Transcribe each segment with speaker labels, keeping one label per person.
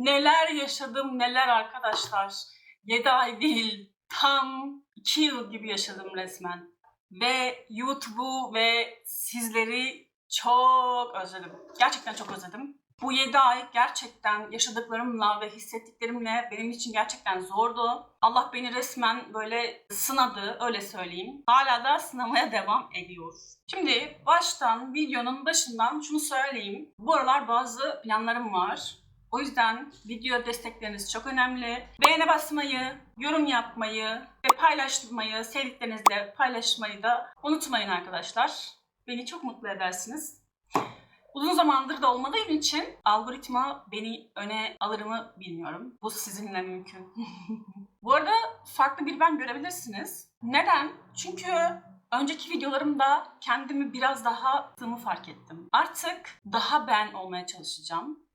Speaker 1: Neler yaşadım neler arkadaşlar. 7 ay değil tam 2 yıl gibi yaşadım resmen. Ve YouTube'u ve sizleri çok özledim. Gerçekten çok özledim. Bu 7 ay gerçekten yaşadıklarımla ve hissettiklerimle benim için gerçekten zordu. Allah beni resmen böyle sınadı, öyle söyleyeyim. Hala da sınamaya devam ediyor. Şimdi baştan, videonun başından şunu söyleyeyim. Bu aralar bazı planlarım var. O yüzden video destekleriniz çok önemli. Beğene basmayı, yorum yapmayı ve paylaşmayı, sevdiklerinizle paylaşmayı da unutmayın arkadaşlar. Beni çok mutlu edersiniz. Uzun zamandır da olmadığım için algoritma beni öne alır mı bilmiyorum. Bu sizinle mümkün. Bu arada farklı bir ben görebilirsiniz. Neden? Çünkü önceki videolarımda kendimi biraz daha tığımı fark ettim. Artık daha ben olmaya çalışacağım.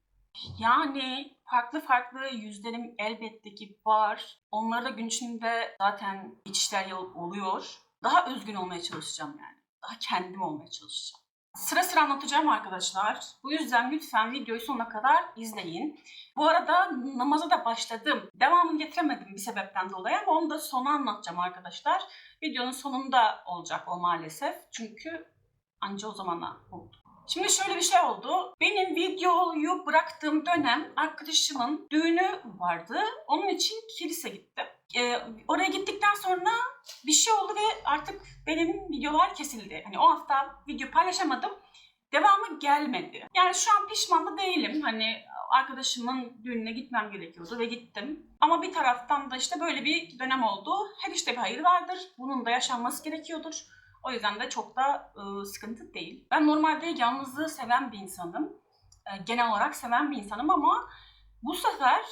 Speaker 1: Yani farklı farklı yüzlerim elbette ki var. Onları da gün içinde zaten içişler oluyor. Daha özgün olmaya çalışacağım yani. Daha kendim olmaya çalışacağım. Sıra sıra anlatacağım arkadaşlar. Bu yüzden lütfen videoyu sonuna kadar izleyin. Bu arada namaza da başladım. Devamını getiremedim bir sebepten dolayı ama onu da sona anlatacağım arkadaşlar. Videonun sonunda olacak o maalesef. Çünkü anca o zamana oldu. Şimdi şöyle bir şey oldu. Benim videoyu bıraktığım dönem arkadaşımın düğünü vardı. Onun için kilise gittim. Ee, oraya gittikten sonra bir şey oldu ve artık benim videolar kesildi. Hani o hafta video paylaşamadım. Devamı gelmedi. Yani şu an pişman da değilim. Hani arkadaşımın düğününe gitmem gerekiyordu ve gittim. Ama bir taraftan da işte böyle bir dönem oldu. Her işte bir hayır vardır. Bunun da yaşanması gerekiyordur. O yüzden de çok da e, sıkıntı değil. Ben normalde yalnızlığı seven bir insanım. E, genel olarak seven bir insanım ama bu sefer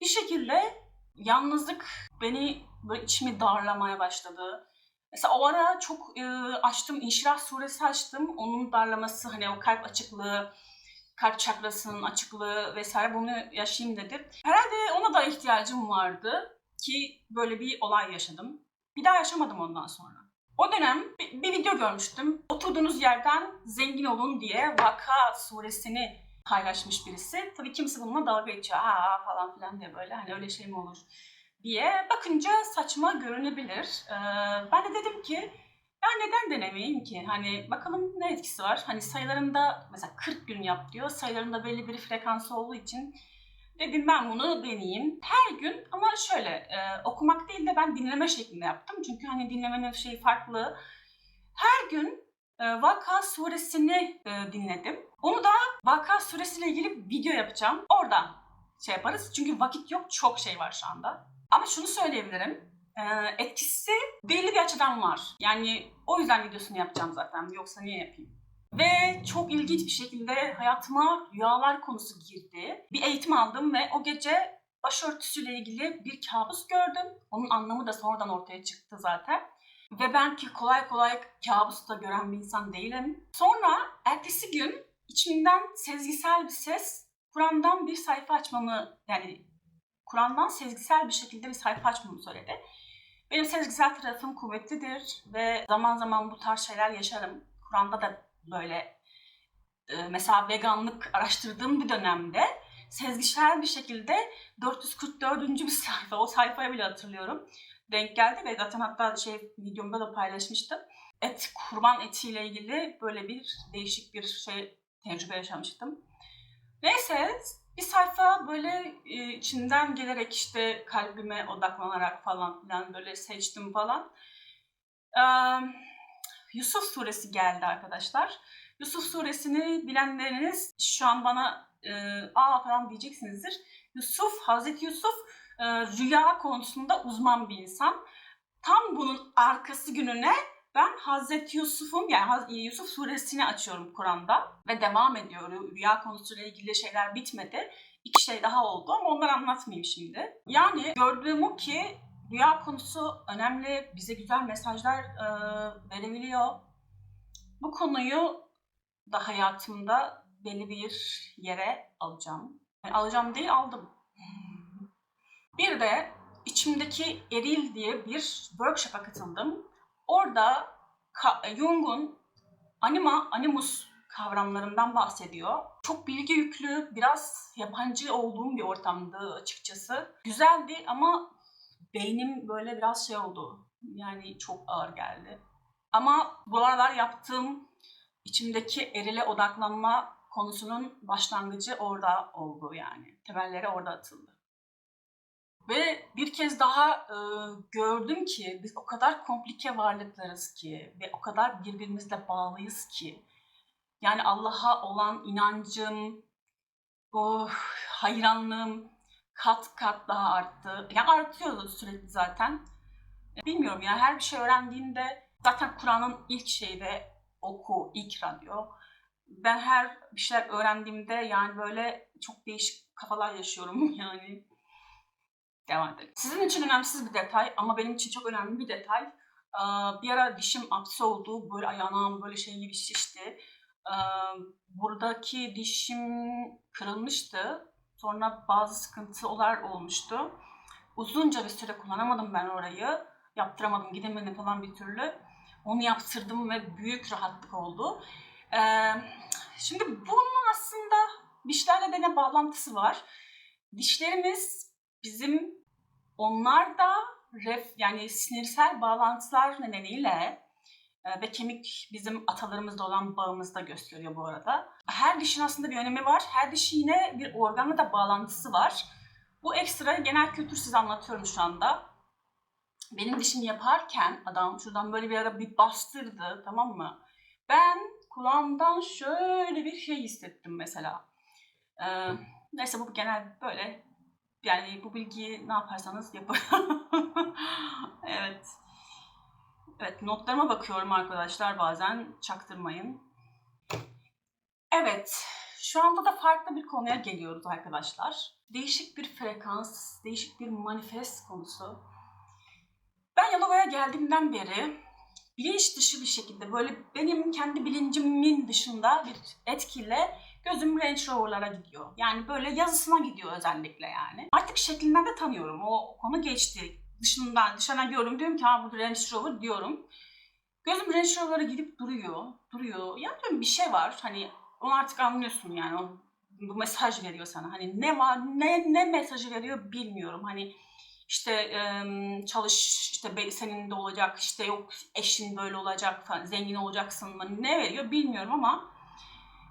Speaker 1: bir şekilde yalnızlık beni böyle içimi darlamaya başladı. Mesela o ara çok e, açtım, İnşirah suresi açtım. Onun darlaması hani o kalp açıklığı, kalp çakrasının açıklığı vesaire bunu yaşayayım dedim. Herhalde ona da ihtiyacım vardı ki böyle bir olay yaşadım. Bir daha yaşamadım ondan sonra. O dönem bir, bir video görmüştüm. Oturduğunuz yerden zengin olun diye Vaka suresini paylaşmış birisi. Tabii kimse bununla dalga geçiyor. Aa falan filan diye böyle hani öyle şey mi olur diye. Bakınca saçma görünebilir. Ee, ben de dedim ki ya neden denemeyeyim ki? Hani bakalım ne etkisi var? Hani sayılarında mesela 40 gün yap diyor. Sayılarında belli bir frekansı olduğu için dedim ben bunu deneyeyim. Her gün ama şöyle e, okumak değil de ben dinleme şeklinde yaptım. Çünkü hani dinlemenin şeyi farklı. Her gün e, Vaka suresini e, dinledim. Onu da Vaka suresiyle ilgili video yapacağım. Oradan şey yaparız. Çünkü vakit yok. Çok şey var şu anda. Ama şunu söyleyebilirim. E, etkisi belli bir açıdan var. Yani o yüzden videosunu yapacağım zaten. Yoksa niye yapayım? Ve çok ilginç bir şekilde hayatıma rüyalar konusu girdi. Bir eğitim aldım ve o gece başörtüsüyle ilgili bir kabus gördüm. Onun anlamı da sonradan ortaya çıktı zaten. Ve ben ki kolay kolay kabus da gören bir insan değilim. Sonra ertesi gün içimden sezgisel bir ses Kur'an'dan bir sayfa açmamı yani Kur'an'dan sezgisel bir şekilde bir sayfa açmamı söyledi. Benim sezgisel tarafım kuvvetlidir ve zaman zaman bu tarz şeyler yaşarım. Kur'an'da da böyle e, mesela veganlık araştırdığım bir dönemde sezgisel bir şekilde 444. bir sayfa, o sayfayı bile hatırlıyorum. Denk geldi ve zaten hatta şey videomda da paylaşmıştım. Et, kurban etiyle ilgili böyle bir değişik bir şey tecrübe yaşamıştım. Neyse bir sayfa böyle e, içinden gelerek işte kalbime odaklanarak falan filan böyle seçtim falan. Ee, Yusuf suresi geldi arkadaşlar. Yusuf suresini bilenleriniz şu an bana e, aa falan diyeceksinizdir. Yusuf, Hazreti Yusuf e, rüya konusunda uzman bir insan. Tam bunun arkası gününe ben Hazreti Yusuf'un yani Yusuf suresini açıyorum Kur'an'da ve devam ediyor. Rüya konusuyla ilgili şeyler bitmedi. İki şey daha oldu ama onları anlatmayayım şimdi. Yani gördüğüm o ki rüya konusu önemli. Bize güzel mesajlar e, verebiliyor. Bu konuyu da hayatımda belli bir yere alacağım. Yani alacağım değil aldım. Bir de içimdeki eril diye bir workshop'a katıldım. Orada Jung'un anima, animus kavramlarından bahsediyor. Çok bilgi yüklü, biraz yabancı olduğum bir ortamdı açıkçası. Güzeldi ama beynim böyle biraz şey oldu. Yani çok ağır geldi. Ama bu aralar yaptığım içimdeki erile odaklanma konusunun başlangıcı orada oldu yani. Temelleri orada atıldı. Ve bir kez daha e, gördüm ki biz o kadar komplike varlıklarız ki ve o kadar birbirimizle bağlıyız ki. Yani Allah'a olan inancım, o hayranlığım kat kat daha arttı. Yani artıyordu sürekli zaten. Bilmiyorum ya her bir şey öğrendiğimde zaten Kur'an'ın ilk şeyi de oku, ikra diyor. Ben her bir şeyler öğrendiğimde yani böyle çok değişik kafalar yaşıyorum yani. Devam edelim. Sizin için önemsiz bir detay ama benim için çok önemli bir detay. Bir ara dişim apse oldu. Böyle ayağım böyle şey gibi şişti. Buradaki dişim kırılmıştı. Sonra bazı sıkıntılar olmuştu. Uzunca bir süre kullanamadım ben orayı. Yaptıramadım, gidemedim falan bir türlü. Onu yaptırdım ve büyük rahatlık oldu. Ee, şimdi bunun aslında dişlerle de ne bağlantısı var? Dişlerimiz bizim onlar da ref yani sinirsel bağlantılar nedeniyle ve kemik bizim atalarımızda olan bağımızı da gösteriyor bu arada. Her dişin aslında bir önemi var. Her dişin yine bir organla da bağlantısı var. Bu ekstra genel kültür size anlatıyorum şu anda. Benim dişimi yaparken adam şuradan böyle bir ara bir bastırdı tamam mı? Ben kulağımdan şöyle bir şey hissettim mesela. Ee, neyse bu genel böyle yani bu bilgiyi ne yaparsanız yapın. evet. Evet notlarıma bakıyorum arkadaşlar bazen çaktırmayın. Evet şu anda da farklı bir konuya geliyoruz arkadaşlar. Değişik bir frekans, değişik bir manifest konusu. Ben Yalova'ya geldiğimden beri bilinç dışı bir şekilde böyle benim kendi bilincimin dışında bir etkiyle gözüm Range Rover'lara gidiyor. Yani böyle yazısına gidiyor özellikle yani. Artık şeklinden de tanıyorum. O konu geçti. Dışından, dışarıdan görüyorum. Diyorum ki ha bu Range Rover diyorum. Gözüm Range Rover'lara gidip duruyor. Duruyor. Ya diyorum bir şey var. Hani onu artık anlıyorsun yani. O, bu mesaj veriyor sana. Hani ne var, ne ne mesajı veriyor bilmiyorum. Hani işte çalış işte senin de olacak işte yok eşin böyle olacak falan zengin olacaksın mı ne veriyor bilmiyorum ama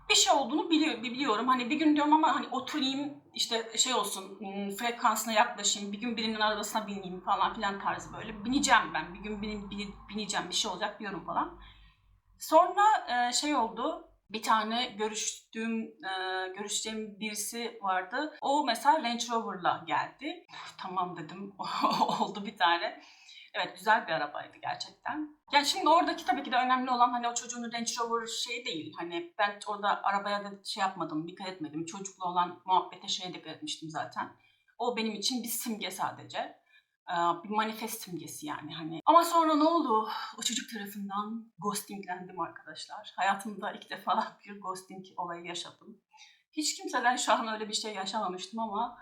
Speaker 1: bir şey olduğunu biliyor, biliyorum. Hani bir gün diyorum ama hani oturayım işte şey olsun hmm, frekansına yaklaşayım bir gün birinin arabasına bineyim falan filan tarzı böyle bineceğim ben bir gün bin, bin- bineceğim bir şey olacak diyorum falan. Sonra e, şey oldu bir tane görüştüğüm e, görüşeceğim birisi vardı. O mesela Range Rover'la geldi. Tamam dedim. Oldu bir tane. Evet güzel bir arabaydı gerçekten. Yani şimdi oradaki tabii ki de önemli olan hani o çocuğun Range Rover şey değil. Hani ben orada arabaya da şey yapmadım, dikkat etmedim. Çocukla olan muhabbete şeye dikkat etmiştim zaten. O benim için bir simge sadece. Bir manifest simgesi yani hani. Ama sonra ne oldu? O çocuk tarafından ghostinglendim arkadaşlar. Hayatımda ilk defa bir ghosting olayı yaşadım. Hiç kimseden şu an öyle bir şey yaşamamıştım ama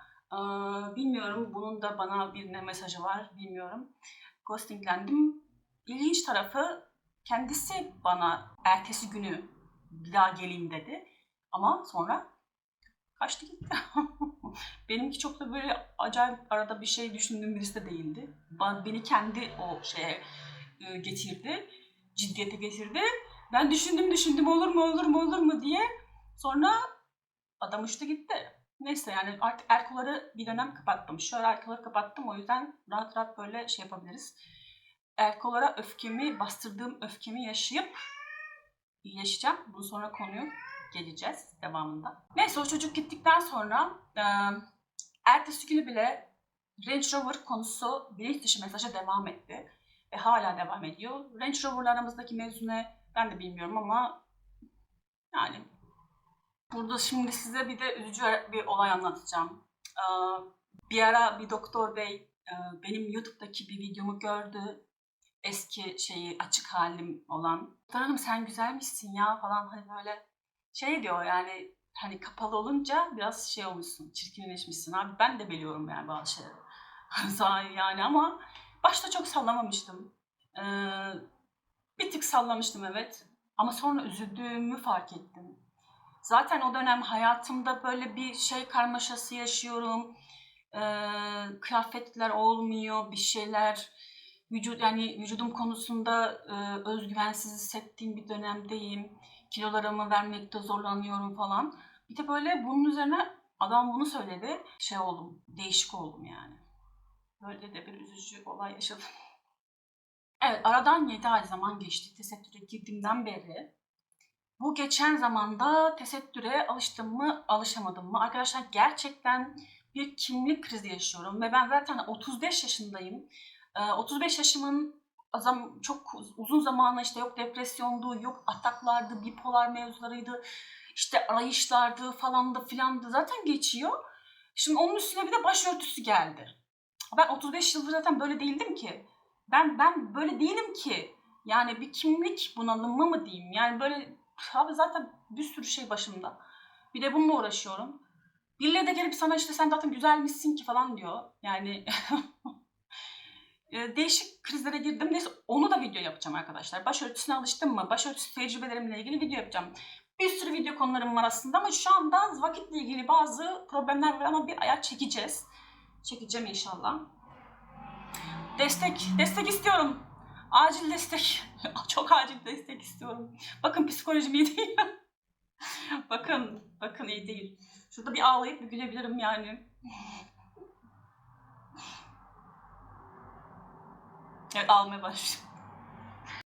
Speaker 1: bilmiyorum bunun da bana bir ne mesajı var bilmiyorum. Ghostinglendim. İlginç tarafı kendisi bana ertesi günü bir daha geleyim dedi. Ama sonra kaçtı gitti. Benimki çok da böyle acayip arada bir şey düşündüğüm birisi de değildi. Beni kendi o şeye e, getirdi. Ciddiyete getirdi. Ben düşündüm düşündüm olur mu olur mu olur mu diye. Sonra adam uçtu gitti. Neyse yani artık erkoları bir dönem kapattım. Şöyle erkoları kapattım o yüzden rahat rahat böyle şey yapabiliriz. Erkolara öfkemi, bastırdığım öfkemi yaşayıp iyileşeceğim. Bunun sonra konuyu geleceğiz devamında. Neyse o çocuk gittikten sonra e, ertesi günü bile Range Rover konusu bilinç dışı mesaja devam etti. Ve hala devam ediyor. Range Rover'la aramızdaki mevzu ne ben de bilmiyorum ama yani burada şimdi size bir de üzücü bir olay anlatacağım. E, bir ara bir doktor bey e, benim YouTube'daki bir videomu gördü. Eski şeyi açık halim olan. Hanım sen güzelmişsin ya falan hani böyle şey diyor yani hani kapalı olunca biraz şey olmuşsun, çirkinleşmişsin. Abi ben de biliyorum yani bazı şeyleri. Yani ama başta çok sallamamıştım. Ee, bir tık sallamıştım evet. Ama sonra üzüldüğümü fark ettim. Zaten o dönem hayatımda böyle bir şey karmaşası yaşıyorum. Ee, kıyafetler olmuyor, bir şeyler vücut yani vücudum konusunda e, özgüvensiz hissettiğim bir dönemdeyim. Kilolarımı vermekte zorlanıyorum falan. Bir de böyle bunun üzerine adam bunu söyledi. Şey oldum, değişik oldum yani. Böyle de bir üzücü olay yaşadım. Evet, aradan 7 ay zaman geçti tesettüre girdiğimden beri. Bu geçen zamanda tesettüre alıştım mı, alışamadım mı? Arkadaşlar gerçekten bir kimlik krizi yaşıyorum ve ben zaten 35 yaşındayım. Ee, 35 yaşımın azam çok uzun zamanla işte yok depresyondu, yok ataklardı, bipolar mevzularıydı, işte arayışlardı falandı filandı zaten geçiyor. Şimdi onun üstüne bir de başörtüsü geldi. Ben 35 yıldır zaten böyle değildim ki. Ben ben böyle değilim ki. Yani bir kimlik bunalımı mı diyeyim? Yani böyle abi zaten bir sürü şey başımda. Bir de bununla uğraşıyorum. Birileri de gelip sana işte sen zaten güzelmişsin ki falan diyor. Yani e, değişik krizlere girdim. Neyse onu da video yapacağım arkadaşlar. Başörtüsüne alıştım mı? Başörtüsü tecrübelerimle ilgili video yapacağım. Bir sürü video konularım var aslında ama şu anda vakitle ilgili bazı problemler var ama bir ayak çekeceğiz. Çekeceğim inşallah. Destek, destek istiyorum. Acil destek. Çok acil destek istiyorum. Bakın psikolojim iyi değil. bakın, bakın iyi değil. Şurada bir ağlayıp bir gülebilirim yani. Evet ağlamaya başladım.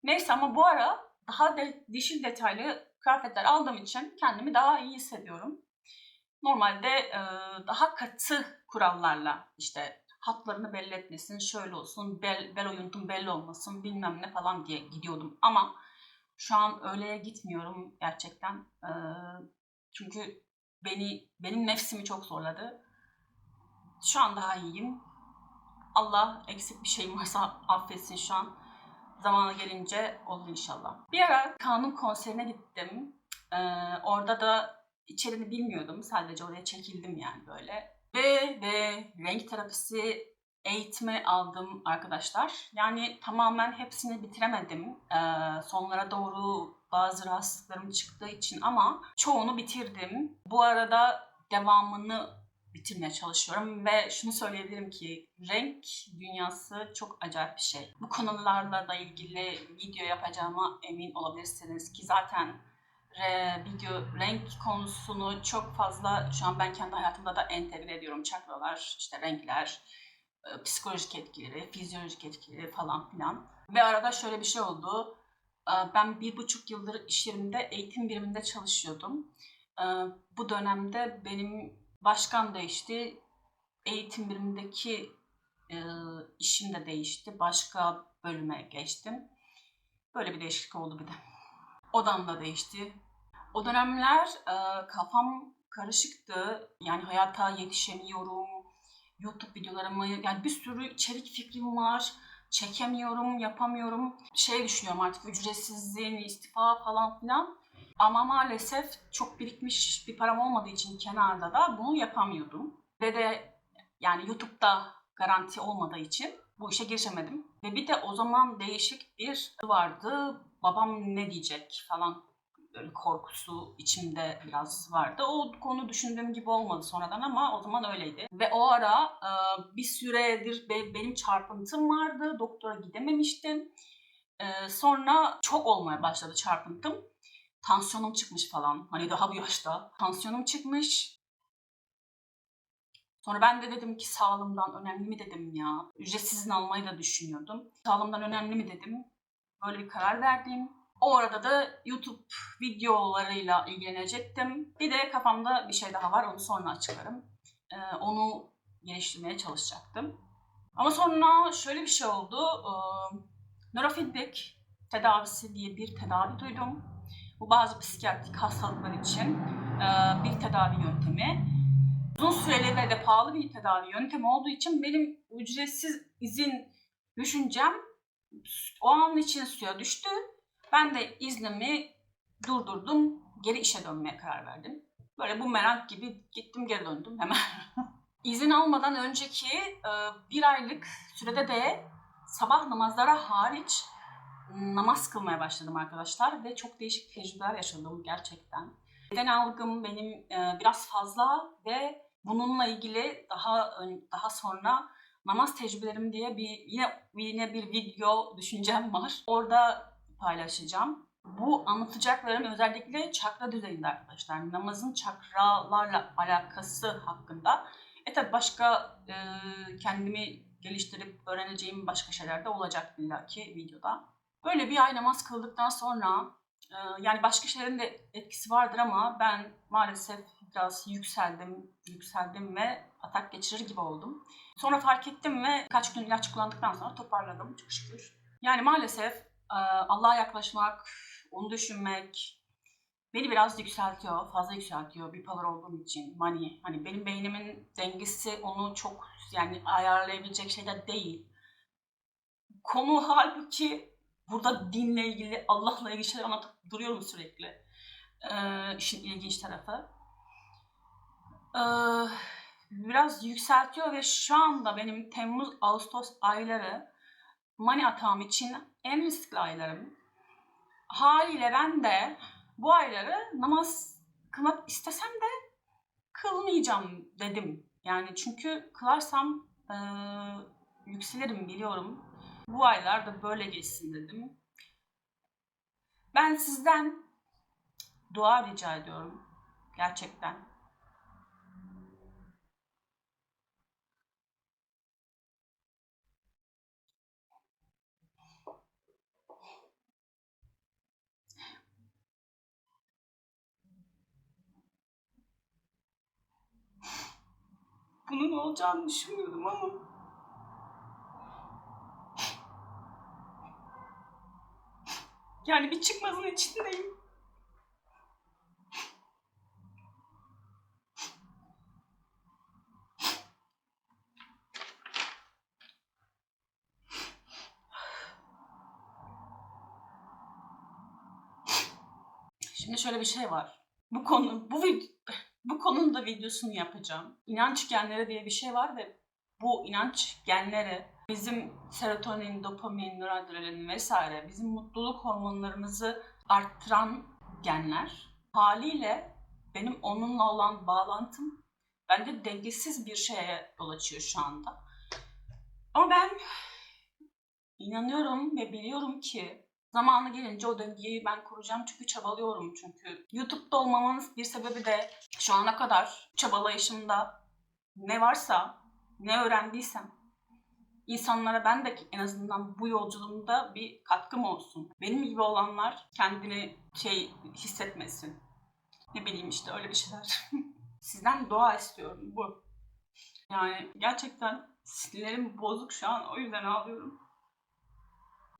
Speaker 1: Neyse ama bu ara daha de, dişil detaylı kıyafetler aldığım için kendimi daha iyi hissediyorum. Normalde e, daha katı kurallarla işte hatlarını belli etmesin, şöyle olsun, bel, bel oyuntum belli olmasın bilmem ne falan diye gidiyordum. Ama şu an öyle gitmiyorum gerçekten. E, çünkü beni benim nefsimi çok zorladı. Şu an daha iyiyim. Allah eksik bir şeyim varsa affetsin şu an. Zamanı gelince olur inşallah. Bir ara kanun konserine gittim. Ee, orada da içeriğini bilmiyordum. Sadece oraya çekildim yani böyle. Ve ve renk terapisi eğitimi aldım arkadaşlar. Yani tamamen hepsini bitiremedim. Ee, sonlara doğru bazı rahatsızlıklarım çıktığı için ama çoğunu bitirdim. Bu arada devamını bitirmeye çalışıyorum ve şunu söyleyebilirim ki renk dünyası çok acayip bir şey. Bu konularla da ilgili video yapacağıma emin olabilirsiniz ki zaten re, video renk konusunu çok fazla şu an ben kendi hayatımda da entegre ediyorum. Çakralar, işte renkler, e, psikolojik etkileri, fizyolojik etkileri falan filan. Ve arada şöyle bir şey oldu. E, Ben bir buçuk yıldır iş yerimde eğitim biriminde çalışıyordum. E, Bu dönemde benim başkan değişti. Eğitim birimindeki e, işim de değişti. Başka bölüme geçtim. Böyle bir değişiklik oldu bir de. Odam da değişti. O dönemler e, kafam karışıktı. Yani hayata yetişemiyorum. YouTube videolarımı, yani bir sürü içerik fikrim var. Çekemiyorum, yapamıyorum. Şey düşünüyorum artık ücretsizliğin, istifa falan filan. Ama maalesef çok birikmiş bir param olmadığı için kenarda da bunu yapamıyordum. Ve de yani YouTube'da garanti olmadığı için bu işe girişemedim. Ve bir de o zaman değişik bir vardı. Babam ne diyecek falan böyle korkusu içimde biraz vardı. O konu düşündüğüm gibi olmadı sonradan ama o zaman öyleydi. Ve o ara e, bir süredir be- benim çarpıntım vardı. Doktora gidememiştim. E, sonra çok olmaya başladı çarpıntım. Tansiyonum çıkmış falan. Hani daha bu yaşta. Tansiyonum çıkmış. Sonra ben de dedim ki sağlığımdan önemli mi dedim ya. Ücretsiz izin almayı da düşünüyordum. Sağlığımdan önemli mi dedim. Böyle bir karar verdim. O arada da YouTube videolarıyla ilgilenecektim. Bir de kafamda bir şey daha var. Onu sonra açıklarım. Ee, onu geliştirmeye çalışacaktım. Ama sonra şöyle bir şey oldu. Ee, nörofeedback tedavisi diye bir tedavi duydum. Bu bazı psikiyatrik hastalıklar için e, bir tedavi yöntemi. Uzun süreli ve de pahalı bir tedavi yöntemi olduğu için benim ücretsiz izin düşüncem o an için suya düştü. Ben de iznimi durdurdum. Geri işe dönmeye karar verdim. Böyle bu merak gibi gittim geri döndüm hemen. İzin almadan önceki e, bir aylık sürede de sabah namazlara hariç namaz kılmaya başladım arkadaşlar ve çok değişik tecrübeler yaşadım gerçekten. Beden algım benim e, biraz fazla ve bununla ilgili daha daha sonra namaz tecrübelerim diye bir yine yine bir video düşüncem var. Orada paylaşacağım. Bu anlatacaklarım özellikle çakra düzeyinde arkadaşlar. Namazın çakralarla alakası hakkında. E tabi başka e, kendimi geliştirip öğreneceğim başka şeyler de olacak illaki videoda. Böyle bir ay namaz kıldıktan sonra e, yani başka şeylerin de etkisi vardır ama ben maalesef biraz yükseldim, yükseldim ve atak geçirir gibi oldum. Sonra fark ettim ve kaç gün ilaç kullandıktan sonra toparladım çok şükür. Yani maalesef Allah'a yaklaşmak, onu düşünmek beni biraz yükseltiyor, fazla yükseltiyor bipolar olduğum için. Hani, hani benim beynimin dengesi onu çok yani ayarlayabilecek şeyler değil. Konu halbuki burada dinle ilgili, Allah'la ilgili şeyler anlatıp duruyorum sürekli. Ee, işin ilginç tarafı. Ee, biraz yükseltiyor ve şu anda benim Temmuz, Ağustos ayları mani atağım için en riskli aylarım. Haliyle ben de bu ayları namaz kılmak istesem de kılmayacağım dedim. Yani çünkü kılarsam e, yükselirim biliyorum. Bu aylar da böyle geçsin dedim. Ben sizden dua rica ediyorum. Gerçekten. Bunun olacağını düşünmüyordum ama yani bir çıkmazın içindeyim. Şimdi şöyle bir şey var. Bu konu, bu vid bu konunun da videosunu yapacağım. İnanç genleri diye bir şey var ve bu inanç genleri bizim serotonin, dopamin, noradrenalin vesaire bizim mutluluk hormonlarımızı arttıran genler. Haliyle benim onunla olan bağlantım bende dengesiz bir şeye yol açıyor şu anda. Ama ben inanıyorum ve biliyorum ki zamanı gelince o döngüyü ben kuracağım çünkü çabalıyorum çünkü. YouTube'da olmamın bir sebebi de şu ana kadar çabalayışımda ne varsa, ne öğrendiysem insanlara ben de en azından bu yolculuğumda bir katkım olsun. Benim gibi olanlar kendini şey hissetmesin. Ne bileyim işte öyle bir şeyler. Sizden dua istiyorum bu. Yani gerçekten sinirlerim bozuk şu an o yüzden ağlıyorum.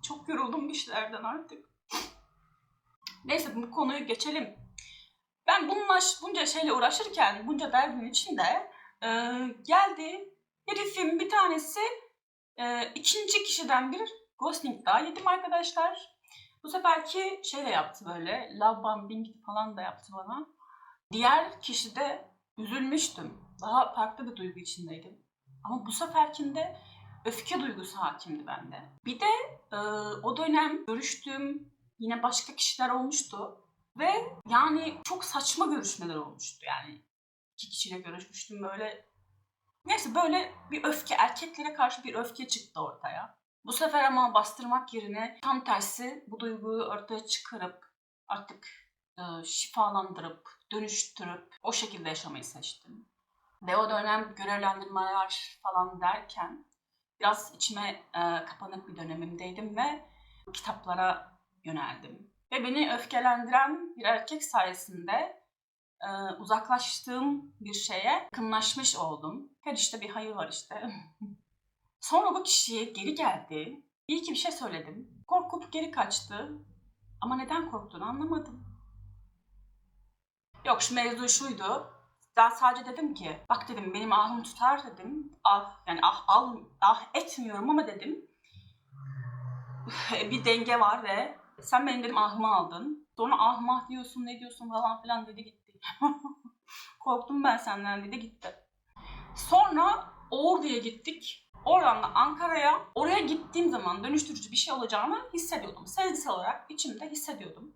Speaker 1: Çok yoruldum bu işlerden artık. Neyse bu konuyu geçelim. Ben bununla bunca şeyle uğraşırken, bunca derdin içinde e, geldi herifin bir tanesi e, ikinci kişiden bir ghosting daha yedim arkadaşlar. Bu seferki şey de yaptı böyle, love bombing falan da yaptı bana. Diğer kişi de üzülmüştüm. Daha farklı bir duygu içindeydim. Ama bu seferkinde öfke duygusu hakimdi bende. Bir de e, o dönem görüştüğüm yine başka kişiler olmuştu. Ve yani çok saçma görüşmeler olmuştu yani. iki kişiyle görüşmüştüm böyle. Neyse böyle bir öfke, erkeklere karşı bir öfke çıktı ortaya. Bu sefer ama bastırmak yerine tam tersi bu duyguyu ortaya çıkarıp artık e, şifalandırıp, dönüştürüp o şekilde yaşamayı seçtim. Ve o dönem görevlendirmeler falan derken biraz içime e, kapanık bir dönemimdeydim ve kitaplara yöneldim. Ve beni öfkelendiren bir erkek sayesinde e, uzaklaştığım bir şeye yakınlaşmış oldum. Her işte bir hayır var işte. Sonra bu kişiye geri geldi. İyi ki bir şey söyledim. Korkup geri kaçtı. Ama neden korktuğunu anlamadım. Yok şu mevzu şuydu. Ben sadece dedim ki bak dedim benim ahım tutar dedim. Ah yani ah al ah etmiyorum ama dedim. bir denge var ve sen benim dedim ahımı aldın. Sonra ah mah diyorsun ne diyorsun falan filan dedi gitti. Korktum ben senden dedi gitti. Sonra Ordu'ya gittik. Oradan da Ankara'ya. Oraya gittiğim zaman dönüştürücü bir şey olacağını hissediyordum. Sezgisel olarak içimde hissediyordum.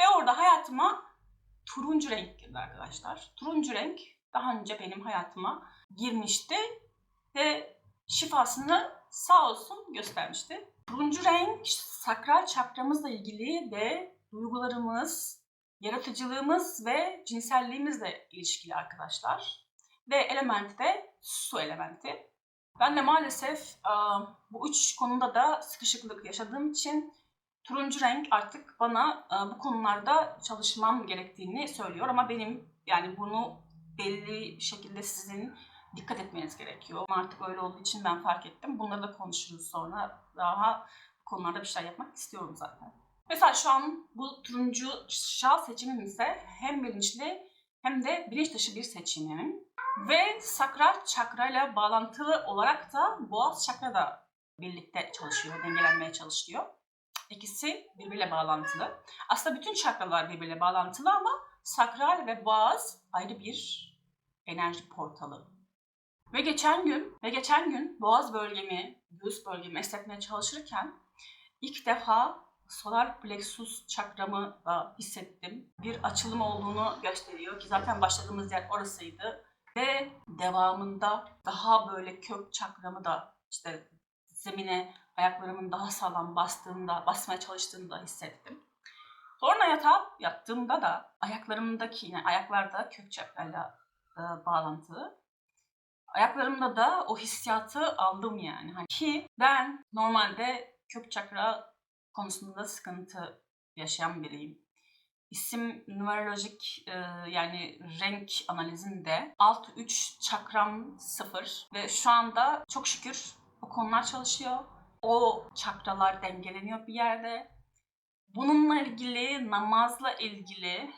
Speaker 1: Ve orada hayatıma turuncu renk girdi arkadaşlar. Turuncu renk daha önce benim hayatıma girmişti ve şifasını sağ olsun göstermişti. Turuncu renk sakral çakramızla ilgili ve duygularımız, yaratıcılığımız ve cinselliğimizle ilişkili arkadaşlar. Ve elementi de su elementi. Ben de maalesef aa, bu üç konuda da sıkışıklık yaşadığım için turuncu renk artık bana aa, bu konularda çalışmam gerektiğini söylüyor. Ama benim yani bunu belli şekilde sizin dikkat etmeniz gerekiyor. Artık öyle olduğu için ben fark ettim. Bunları da konuşuruz sonra. Daha konularda bir şeyler yapmak istiyorum zaten. Mesela şu an bu turuncu şal seçimim ise hem bilinçli hem de bilinç dışı bir seçimim. Ve sakral çakrayla bağlantılı olarak da boğaz çakra da birlikte çalışıyor, dengelenmeye çalışıyor. İkisi birbiriyle bağlantılı. Aslında bütün çakralar birbiriyle bağlantılı ama sakral ve boğaz ayrı bir enerji portalı. Ve geçen gün ve geçen gün boğaz bölgemi, göğüs bölgemi esnetmeye çalışırken ilk defa solar plexus çakramı da hissettim. Bir açılım olduğunu gösteriyor ki zaten başladığımız yer orasıydı. Ve devamında daha böyle kök çakramı da işte zemine ayaklarımın daha sağlam bastığında, basmaya çalıştığında hissettim. Sonra yatağa yattığımda da ayaklarımdaki, yani ayaklarda kök çakrayla e, bağlantılı. Ayaklarımda da o hissiyatı aldım yani. Hani ki ben normalde kök çakra konusunda sıkıntı yaşayan biriyim. İsim numerolojik e, yani renk analizinde alt 3 çakram 0 ve şu anda çok şükür o konular çalışıyor. O çakralar dengeleniyor bir yerde. Bununla ilgili, namazla ilgili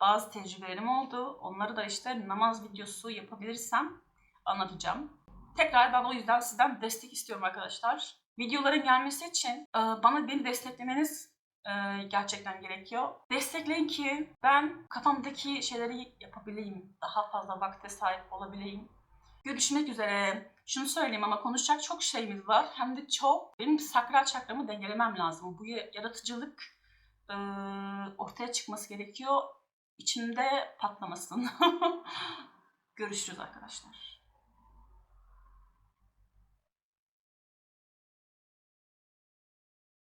Speaker 1: bazı tecrübelerim oldu. Onları da işte namaz videosu yapabilirsem anlatacağım. Tekrar ben o yüzden sizden destek istiyorum arkadaşlar. Videoların gelmesi için e, bana beni desteklemeniz e, gerçekten gerekiyor. Destekleyin ki ben kafamdaki şeyleri yapabileyim. Daha fazla vakte sahip olabileyim. Görüşmek üzere. Şunu söyleyeyim ama konuşacak çok şeyimiz var. Hem de çok. Benim sakral çakramı dengelemem lazım. Bu yaratıcılık e, ortaya çıkması gerekiyor. İçimde patlamasın. Görüşürüz arkadaşlar.